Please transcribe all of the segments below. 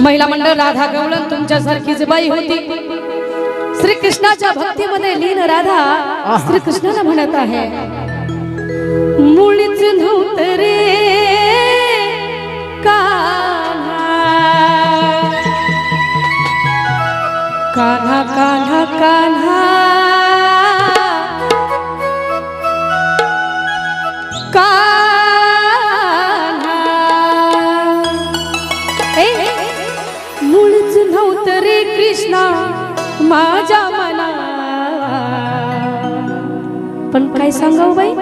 महिला मंडळ राधा गवळण तुमच्यासारखीच बाई होती. श्री कृष्णाच्या भक्तीमध्ये लीन राधा श्री कृष्णाला म्हणत आहे. मुळीच नव्हते कान्हा कान्हा कान्हा. रे कृष्णा माझ्या मला पण काय सांगाव बाई?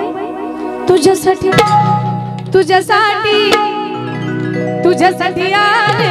तुझ्यासाठी तुझ्यासाठी तुझ्यासाठी आले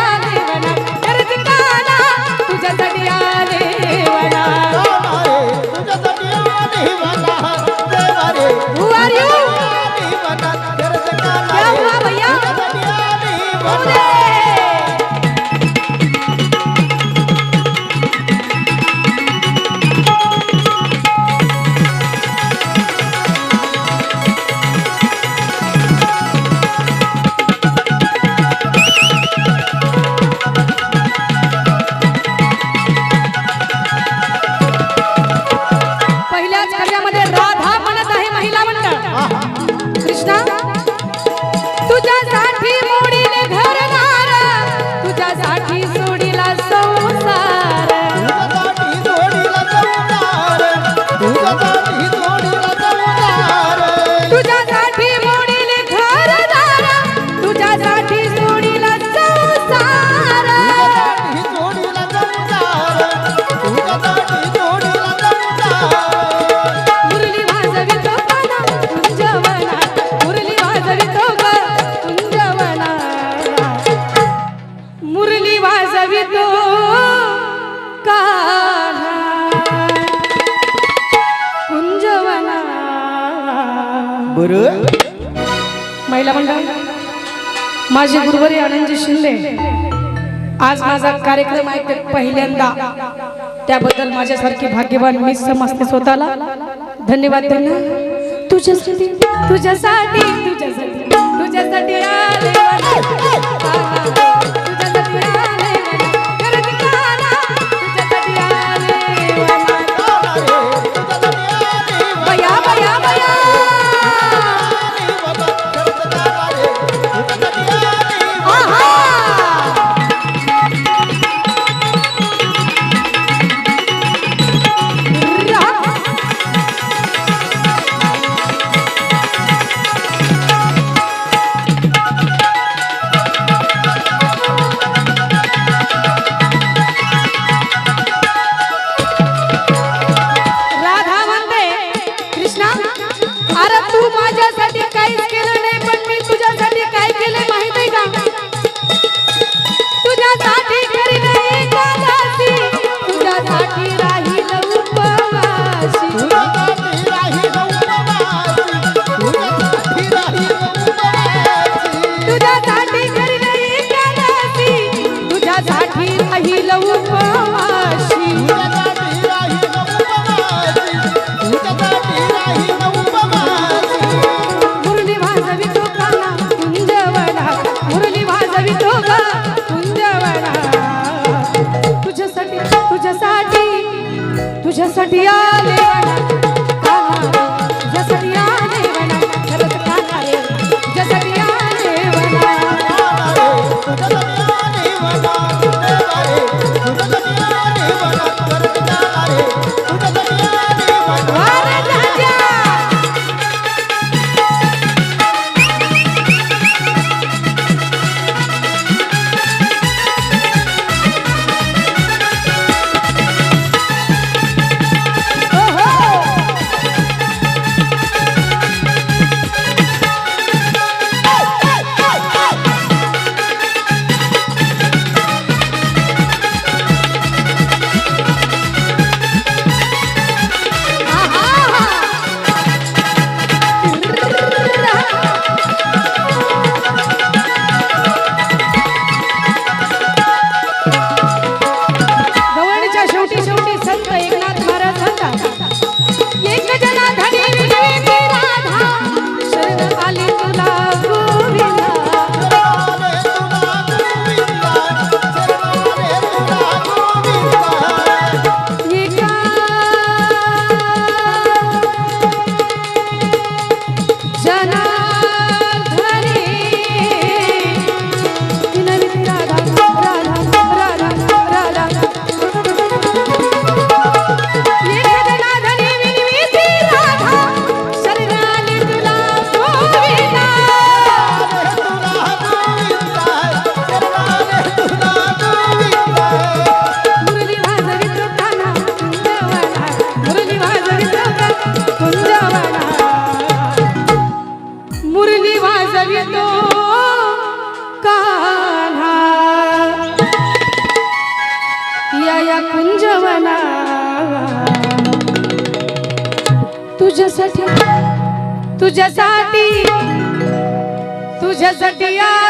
ধারা बर महिला मंडळ माझे गुरुवारी आनंदजी शिंदे आज माझा कार्यक्रम आहे पहिल्यांदा. त्याबद्दल माझ्यासारखी भाग्यवान मी समजते स्वतःला. धन्यवाद तुझ्यासाठी तुझ्यासाठी तुझ्यासाठी. तुझ्या याच्यासाठी आले याच्यासाठी या कुंजवना. तुझ्यासाठी तुझ्यासाठी तुझ्यासाठी या